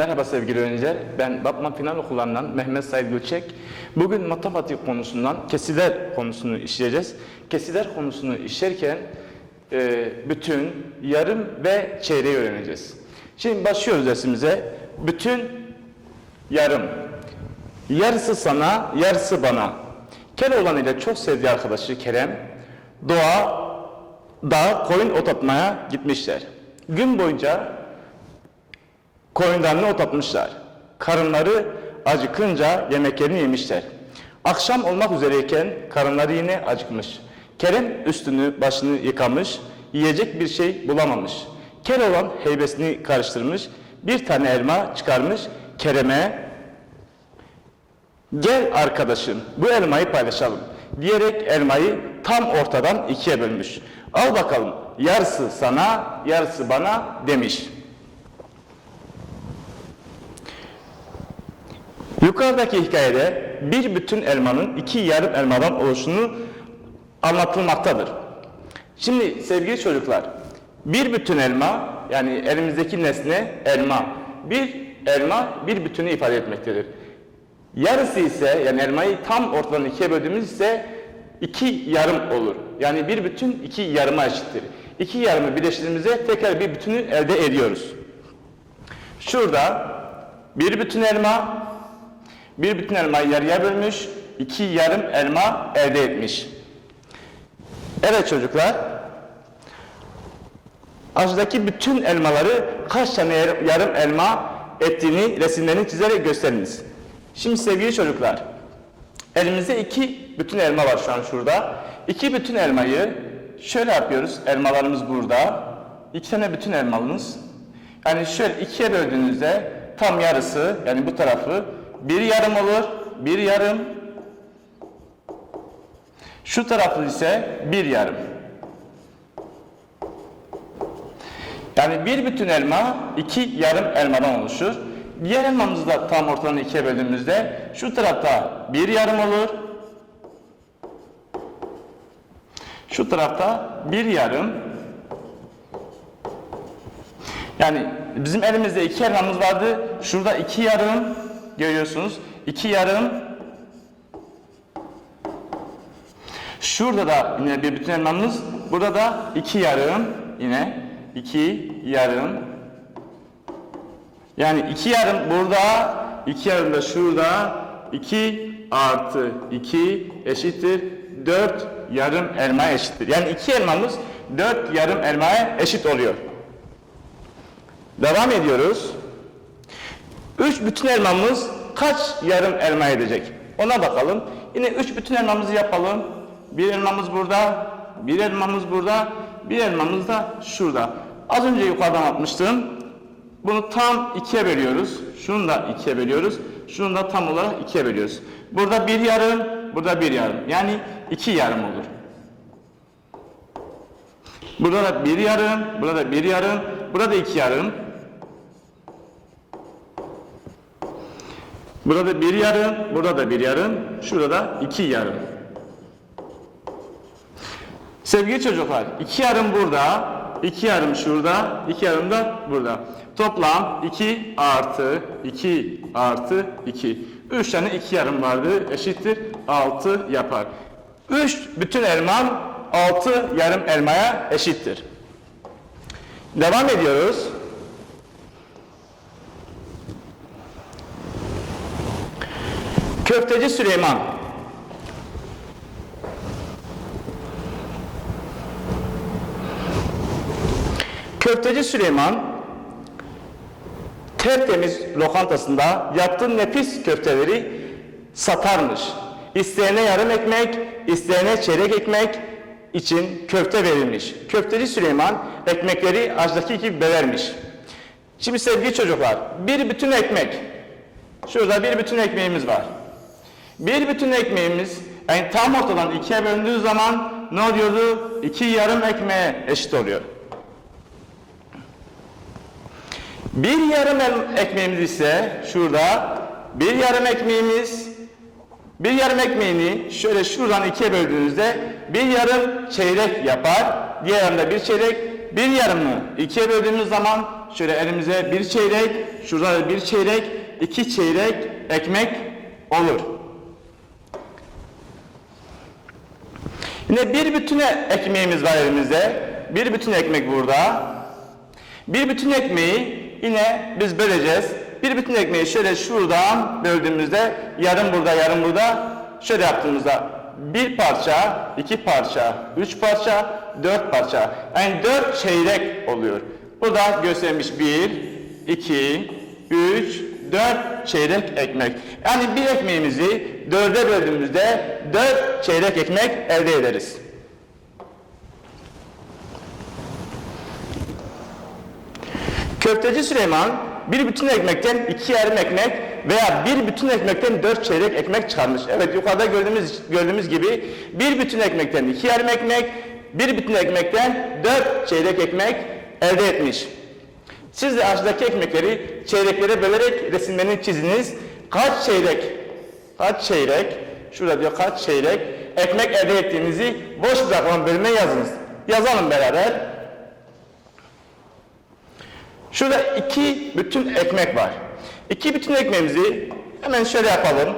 Merhaba sevgili öğrenciler. Ben Batman Final Okullarından Mehmet Said Gülçek. Bugün matematik konusundan kesiler konusunu işleyeceğiz. Kesiler konusunu işlerken e, bütün, yarım ve çeyreği öğreneceğiz. Şimdi başlıyoruz dersimize. Bütün, yarım. Yarısı sana, yarısı bana. Keloğlan ile çok sevdiği arkadaşı Kerem, doğa, dağa koyun otlatmaya gitmişler. Gün boyunca koyunlarını otlatmışlar. Karınları acıkınca yemeklerini yemişler. Akşam olmak üzereyken karınları yine acıkmış. Kerem üstünü başını yıkamış, yiyecek bir şey bulamamış. Keloğlan heybesini karıştırmış, bir tane elma çıkarmış, Kerem'e Gel arkadaşım bu elmayı paylaşalım diyerek elmayı tam ortadan ikiye bölmüş. Al bakalım yarısı sana yarısı bana demiş. Yukarıdaki hikayede bir bütün elmanın iki yarım elmadan oluşunu anlatılmaktadır. Şimdi sevgili çocuklar, bir bütün elma yani elimizdeki nesne elma. Bir elma bir bütünü ifade etmektedir. Yarısı ise yani elmayı tam ortadan ikiye böldüğümüz ise iki yarım olur. Yani bir bütün iki yarıma eşittir. İki yarımı birleştirdiğimizde tekrar bir bütünü elde ediyoruz. Şurada bir bütün elma, bir bütün elmayı yarıya bölmüş, iki yarım elma elde etmiş. Evet çocuklar, aşağıdaki bütün elmaları kaç tane yar- yarım elma ettiğini resimlerini çizerek gösteriniz. Şimdi sevgili çocuklar, elimizde iki bütün elma var şu an şurada. İki bütün elmayı şöyle yapıyoruz, elmalarımız burada. İki tane bütün elmalımız. Yani şöyle ikiye böldüğünüzde tam yarısı, yani bu tarafı bir yarım olur, bir yarım. Şu tarafı ise bir yarım. Yani bir bütün elma iki yarım elmadan oluşur. Diğer elmamızı da tam ortadan ikiye böldüğümüzde şu tarafta bir yarım olur. Şu tarafta bir yarım. Yani bizim elimizde iki elmamız vardı. Şurada iki yarım görüyorsunuz. İki yarım. Şurada da yine bir bütün elmamız. Burada da iki yarım yine. iki yarım. Yani iki yarım burada, iki yarım da şurada. 2 artı 2 eşittir 4 yarım elma eşittir. Yani iki elmamız 4 yarım elmaya eşit oluyor. Devam ediyoruz. 3 bütün elmamız kaç yarım elma edecek? Ona bakalım. Yine 3 bütün elmamızı yapalım. Bir elmamız burada, bir elmamız burada, bir elmamız da şurada. Az önce yukarıdan atmıştım. Bunu tam ikiye bölüyoruz. Şunu da ikiye bölüyoruz. Şunu da tam olarak ikiye bölüyoruz. Burada bir yarım, burada bir yarım. Yani iki yarım olur. Burada da bir yarım, burada da bir yarım, burada da iki yarım. Burada da bir yarım, burada da bir yarım, şurada da iki yarım. Sevgili çocuklar, iki yarım burada, iki yarım şurada, iki yarım da burada. Toplam 2 artı 2 artı 2. 3 tane iki yarım vardı, eşittir 6 yapar. 3 bütün elmam 6 yarım elmaya eşittir. Devam ediyoruz. Köfteci Süleyman. Köfteci Süleyman tertemiz lokantasında yaptığı nefis köfteleri satarmış. İsteyene yarım ekmek, isteyene çeyrek ekmek için köfte verilmiş. Köfteci Süleyman ekmekleri açtaki gibi bölermiş. Şimdi sevgili çocuklar, bir bütün ekmek, şurada bir bütün ekmeğimiz var. Bir bütün ekmeğimiz yani tam ortadan ikiye bölündüğü zaman ne oluyordu? İki yarım ekmeğe eşit oluyor. Bir yarım ekmeğimiz ise şurada bir yarım ekmeğimiz bir yarım ekmeğini şöyle şuradan ikiye böldüğünüzde bir yarım çeyrek yapar. Diğer yanında bir çeyrek bir yarımı ikiye böldüğümüz zaman şöyle elimize bir çeyrek, şurada da bir çeyrek, iki çeyrek ekmek olur. Yine bir bütüne ekmeğimiz var elimizde. Bir bütün ekmek burada. Bir bütün ekmeği yine biz böleceğiz. Bir bütün ekmeği şöyle şuradan böldüğümüzde yarım burada yarım burada şöyle yaptığımızda bir parça, iki parça, üç parça, dört parça. Yani dört çeyrek oluyor. Burada göstermiş bir, iki, üç, dört çeyrek ekmek. Yani bir ekmeğimizi dörde böldüğümüzde dört çeyrek ekmek elde ederiz. Köfteci Süleyman bir bütün ekmekten iki yarım ekmek veya bir bütün ekmekten dört çeyrek ekmek çıkarmış. Evet yukarıda gördüğümüz gördüğümüz gibi bir bütün ekmekten iki yarım ekmek, bir bütün ekmekten dört çeyrek ekmek elde etmiş. Siz de aşağıdaki ekmekleri çeyreklere bölerek resimlerini çiziniz. Kaç çeyrek, kaç çeyrek, şurada diyor kaç çeyrek ekmek elde ettiğinizi boş bırakılan bölüme yazınız. Yazalım beraber. Şurada iki bütün ekmek var. İki bütün ekmeğimizi hemen şöyle yapalım.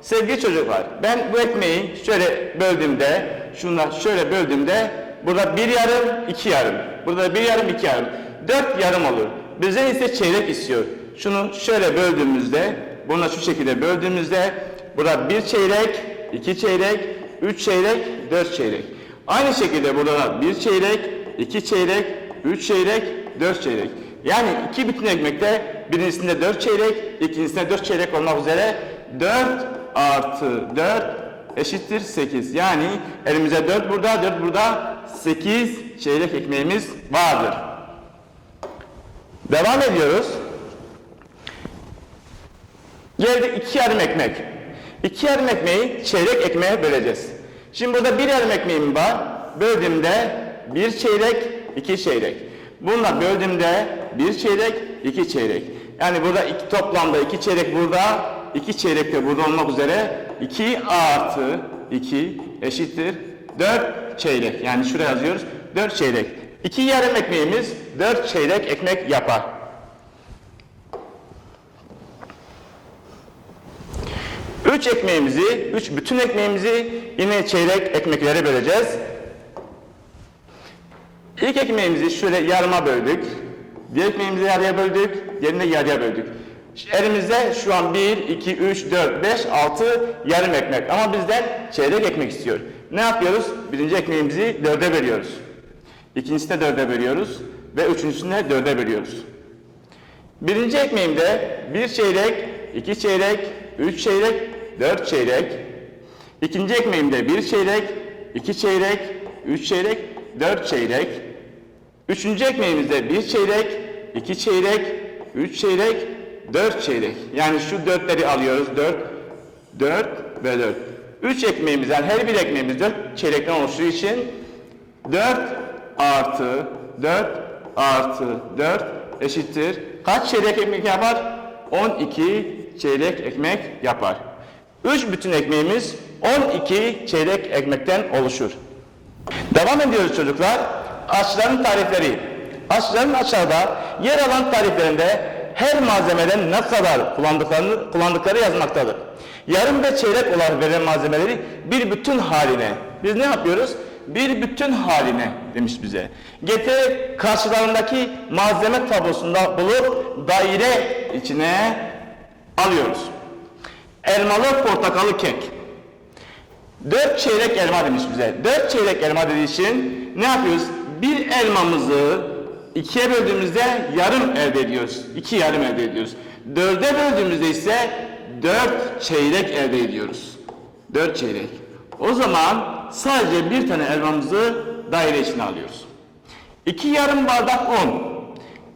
Sevgili çocuklar, ben bu ekmeği şöyle böldüğümde, şunla şöyle böldüğümde burada bir yarım, iki yarım. Burada bir yarım, iki yarım. Dört yarım olur. Bizden ise çeyrek istiyor. Şunu şöyle böldüğümüzde, bunu şu şekilde böldüğümüzde burada bir çeyrek, iki çeyrek, üç çeyrek, dört çeyrek. Aynı şekilde burada da bir çeyrek, iki çeyrek, üç çeyrek, dört çeyrek. Yani iki bütün ekmekte birincisinde dört çeyrek, ikincisinde dört çeyrek olmak üzere dört artı dört eşittir sekiz. Yani elimize dört burada, dört burada sekiz çeyrek ekmeğimiz vardır. Devam ediyoruz. Geldik iki yarım ekmek. İki yarım ekmeği çeyrek ekmeğe böleceğiz. Şimdi burada bir yarım ekmeğim var. Böldüğümde bir çeyrek, iki çeyrek. Bununla böldüğümde bir çeyrek, iki çeyrek. Yani burada iki, toplamda iki çeyrek burada, iki çeyrek de burada olmak üzere 2 artı 2 eşittir 4 çeyrek. Yani şuraya yazıyoruz 4 çeyrek. İki yarım ekmeğimiz 4 çeyrek ekmek yapar. Üç ekmeğimizi, üç bütün ekmeğimizi yine çeyrek ekmeklere böleceğiz. İlk ekmeğimizi şöyle yarıma böldük. Diğer ekmeğimizi yarıya böldük. Diğerini yarıya böldük. Elimizde şu an 1, 2, 3, 4, 5, 6 yarım ekmek. Ama bizden çeyrek ekmek istiyor. Ne yapıyoruz? Birinci ekmeğimizi dörde bölüyoruz. İkincisini de dörde bölüyoruz. Ve üçüncüsünü de dörde bölüyoruz. Birinci ekmeğimde bir çeyrek, iki çeyrek, üç çeyrek, dört çeyrek. İkinci ekmeğimde bir çeyrek, iki çeyrek, üç çeyrek, dört çeyrek. Üçüncü ekmeğimizde bir çeyrek, iki çeyrek, üç çeyrek, dört çeyrek. Yani şu dörtleri alıyoruz. Dört, dört ve dört. Üç ekmeğimiz yani her bir ekmeğimiz dört çeyrekten oluştuğu için dört artı dört artı dört eşittir. Kaç çeyrek ekmek yapar? 12 çeyrek ekmek yapar. Üç bütün ekmeğimiz 12 çeyrek ekmekten oluşur. Devam ediyoruz çocuklar. Aşçıların tarifleri. Aşçıların aşağıda yer alan tariflerinde her malzemeden ne kadar kullandıklarını, kullandıkları yazmaktadır. Yarım ve çeyrek olarak verilen malzemeleri bir bütün haline. Biz ne yapıyoruz? Bir bütün haline demiş bize. Getirip karşılarındaki malzeme tablosunda bulup daire içine alıyoruz. Elmalı portakallı kek. Dört çeyrek elma demiş bize. Dört çeyrek elma dediği için ne yapıyoruz? Bir elmamızı ikiye böldüğümüzde yarım elde ediyoruz. İki yarım elde ediyoruz. Dörde böldüğümüzde ise dört çeyrek elde ediyoruz. Dört çeyrek. O zaman sadece bir tane elmamızı daire içine alıyoruz. İki yarım bardak un.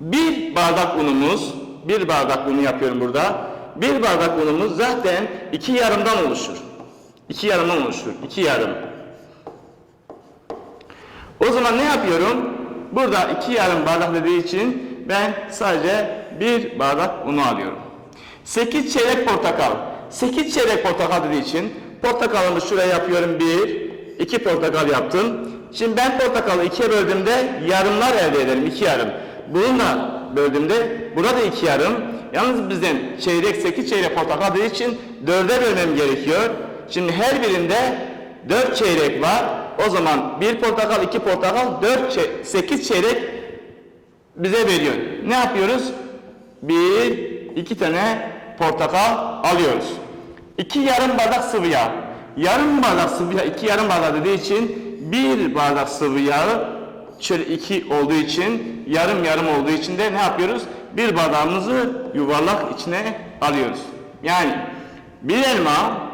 Bir bardak unumuz, bir bardak unu yapıyorum burada. Bir bardak unumuz zaten iki yarımdan oluşur. İki yarımdan oluşur. İki yarım. O zaman ne yapıyorum? Burada iki yarım bardak dediği için ben sadece bir bardak unu alıyorum. Sekiz çeyrek portakal. Sekiz çeyrek portakal dediği için portakalımı şuraya yapıyorum bir, iki portakal yaptım. Şimdi ben portakalı ikiye böldüğümde yarımlar elde ederim. iki yarım. Bununla böldüğümde burada iki yarım. Yalnız bizden çeyrek 8 çeyrek portakal dediği için 4'e bölmem gerekiyor. Şimdi her birinde 4 çeyrek var. O zaman bir portakal, iki portakal, 4 çe 8 çeyrek bize veriyor. Ne yapıyoruz? Bir, iki tane portakal alıyoruz. İki yarım bardak sıvı yağ. Yarım bardak sıvı yağ, iki yarım bardak dediği için bir bardak sıvı yağı şöyle iki olduğu için, yarım yarım olduğu için de ne yapıyoruz? Bir bardağımızı yuvarlak içine alıyoruz. Yani bir elma,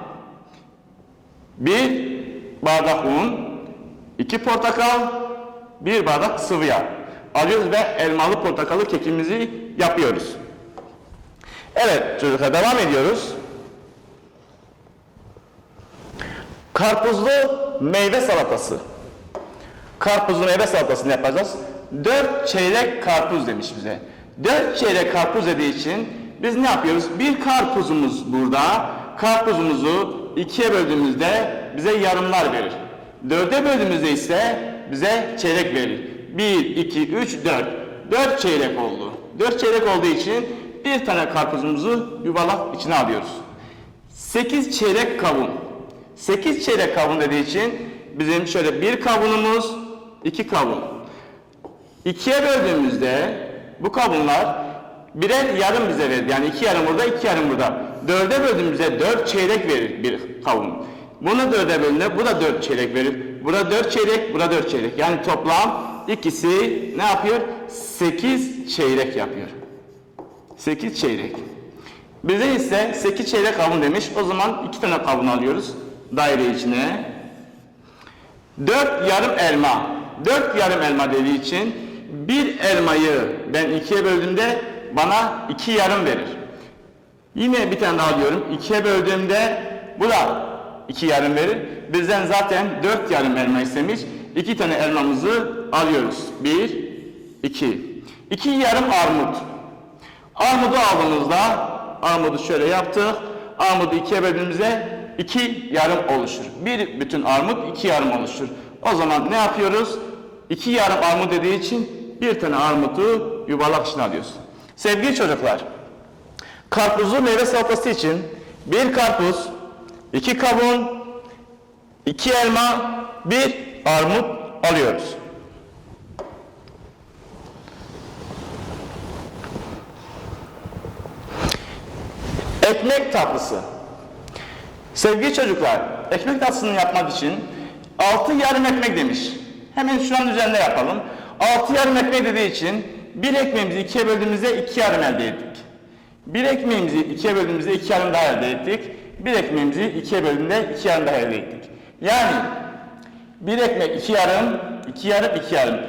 bir bardak un, iki portakal, bir bardak sıvı yağ alıyoruz ve elmalı portakallı kekimizi yapıyoruz. Evet çocuklar devam ediyoruz. Karpuzlu meyve salatası. Karpuzlu meyve salatasını yapacağız. 4 çeyrek karpuz demiş bize. 4 çeyrek karpuz dediği için biz ne yapıyoruz? Bir karpuzumuz burada. Karpuzumuzu ikiye böldüğümüzde bize yarımlar verir. Dörde böldüğümüzde ise bize çeyrek verir. 1, 2, 3, 4. 4 çeyrek oldu. 4 çeyrek olduğu için bir tane karpuzumuzu yuvarlak içine alıyoruz. 8 çeyrek kavun. 8 çeyrek kavun dediği için bizim şöyle bir kavunumuz, iki kavun. İkiye böldüğümüzde bu kavunlar birer yarım bize verir. Yani iki yarım burada, iki yarım burada. Dörde böldüğümüzde dört çeyrek verir bir kavun. Bunu dörde böldüğünde bu da dört çeyrek verir. Burada dört çeyrek, burada dört çeyrek. Yani toplam ikisi ne yapıyor? Sekiz çeyrek yapıyor. Sekiz çeyrek. Bize ise 8 çeyrek kavun demiş. O zaman iki tane kavun alıyoruz daire içine. 4 yarım elma. 4 yarım elma dediği için bir elmayı ben ikiye böldüğümde bana iki yarım verir. Yine bir tane daha alıyorum. İkiye böldüğümde bu da iki yarım verir. Bizden zaten 4 yarım elma istemiş. İki tane elmamızı alıyoruz. 1, 2. 2 yarım armut. Armudu aldığımızda armudu şöyle yaptık. Armudu ikiye böldüğümüzde iki yarım oluşur. Bir bütün armut iki yarım oluşur. O zaman ne yapıyoruz? İki yarım armut dediği için bir tane armudu yuvarlak içine alıyoruz. Sevgili çocuklar, karpuzlu meyve salatası için bir karpuz, iki kavun, iki elma, bir armut alıyoruz. Ekmek tatlısı. Sevgili çocuklar, ekmek tatlısını yapmak için 6 yarım ekmek demiş. Hemen şu an üzerinde yapalım. 6 yarım ekmek dediği için bir ekmeğimizi ikiye böldüğümüzde 2 yarım elde ettik. Bir ekmeğimizi ikiye böldüğümüzde 2 yarım daha elde ettik. Bir ekmeğimizi ikiye böldüğümde 2 yarım daha elde ettik. Yani bir ekmek 2 yarım, 2 yarım, 2 yarım.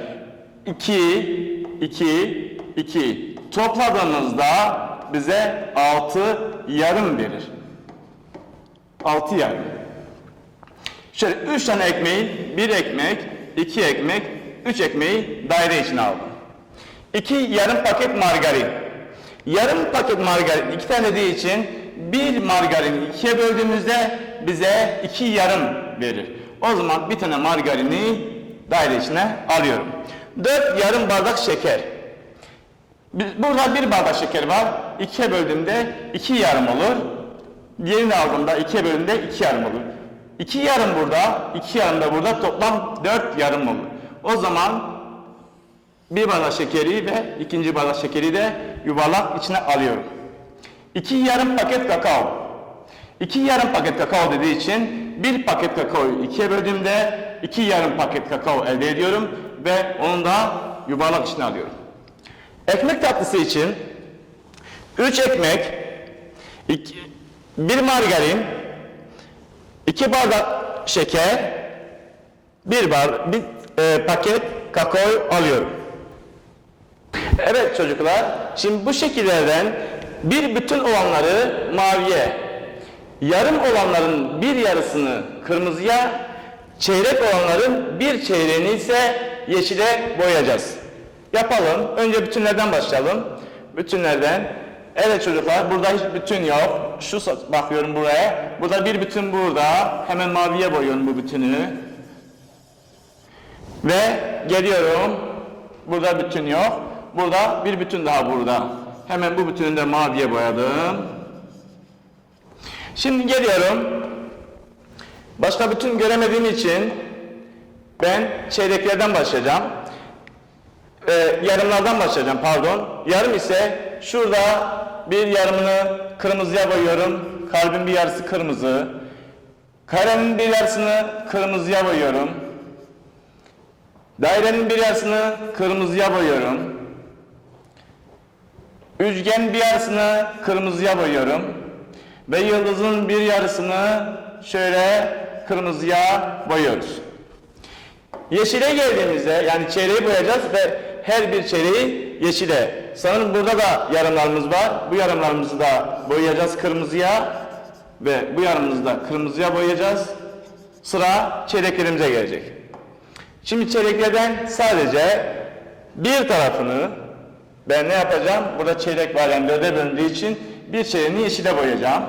2, 2, 2. Topladığımızda bize 6 yarım verir. 6 yarım. Şöyle 3 tane ekmeği, 1 ekmek, 2 ekmek, 3 ekmeği daire içine aldım. 2 yarım paket margarin. Yarım paket margarin 2 tane dediği için bir margarini ikiye böldüğümüzde bize 2 yarım verir. O zaman bir tane margarini daire içine alıyorum. 4 yarım bardak şeker. Burada bir bardak şeker var. İkiye böldüğümde iki yarım olur. Diğerini aldığımda ikiye böldüğümde iki yarım olur. İki yarım burada, iki yarım da burada toplam dört yarım olur. O zaman bir bardak şekeri ve ikinci bardak şekeri de yuvarlak içine alıyorum. İki yarım paket kakao. İki yarım paket kakao dediği için bir paket kakaoyu ikiye böldüğümde iki yarım paket kakao elde ediyorum ve onu da yuvarlak içine alıyorum. Ekmek tatlısı için 3 ekmek, 1 margarin, 2 bardak şeker, 1 bar, bir e, paket kakao alıyorum. Evet çocuklar, şimdi bu şekillerden bir bütün olanları maviye, yarım olanların bir yarısını kırmızıya, çeyrek olanların bir çeyreğini ise yeşile boyayacağız. Yapalım. Önce bütünlerden başlayalım. Bütünlerden. Evet çocuklar burada hiç bütün yok. Şu bakıyorum buraya. Burada bir bütün burada. Hemen maviye boyuyorum bu bütünü. Ve geliyorum. Burada bütün yok. Burada bir bütün daha burada. Hemen bu bütünü de maviye boyadım. Şimdi geliyorum. Başka bütün göremediğim için ben çeyreklerden başlayacağım. Ee, yarımlardan başlayacağım pardon. Yarım ise şurada bir yarımını kırmızıya boyuyorum. Kalbin bir yarısı kırmızı. Karenin bir yarısını kırmızıya boyuyorum. Dairenin bir yarısını kırmızıya boyuyorum. Üçgen bir yarısını kırmızıya boyuyorum. Ve yıldızın bir yarısını şöyle kırmızıya boyuyoruz. Yeşile geldiğimizde yani çeyreği boyayacağız ve her bir çeyreği yeşile. Sanırım burada da yarımlarımız var. Bu yarımlarımızı da boyayacağız kırmızıya ve bu yarımımızı da kırmızıya boyayacağız. Sıra çeyreklerimize gelecek. Şimdi çeyreklerden sadece bir tarafını ben ne yapacağım? Burada çeyrek var yani dörde bölündüğü için bir çeyreğini yeşile boyayacağım.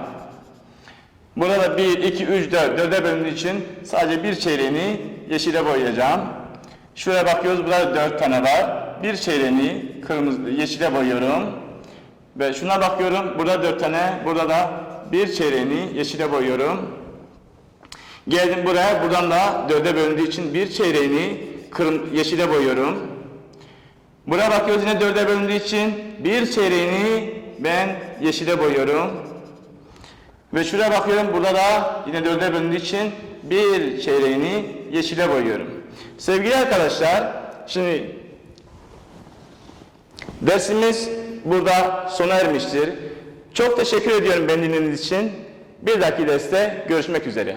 Burada da 1, 2, 3, 4, 4'e bölündüğü için sadece bir çeyreğini yeşile boyayacağım. Şuraya bakıyoruz, burada 4 tane var. Bir çeyreğini kırmızı, yeşile boyuyorum. Ve şuna bakıyorum, burada 4 tane, burada da bir çeyreğini yeşile boyuyorum. Geldim buraya, buradan da 4'e bölündüğü için bir çeyreğini kırm yeşile boyuyorum. Buraya bakıyoruz yine 4'e bölündüğü için bir çeyreğini ben yeşile boyuyorum. Ve şuraya bakıyorum burada da yine dörde bölündüğü için bir çeyreğini yeşile boyuyorum. Sevgili arkadaşlar şimdi dersimiz burada sona ermiştir. Çok teşekkür ediyorum beni dinlediğiniz için. Bir dahaki derste görüşmek üzere.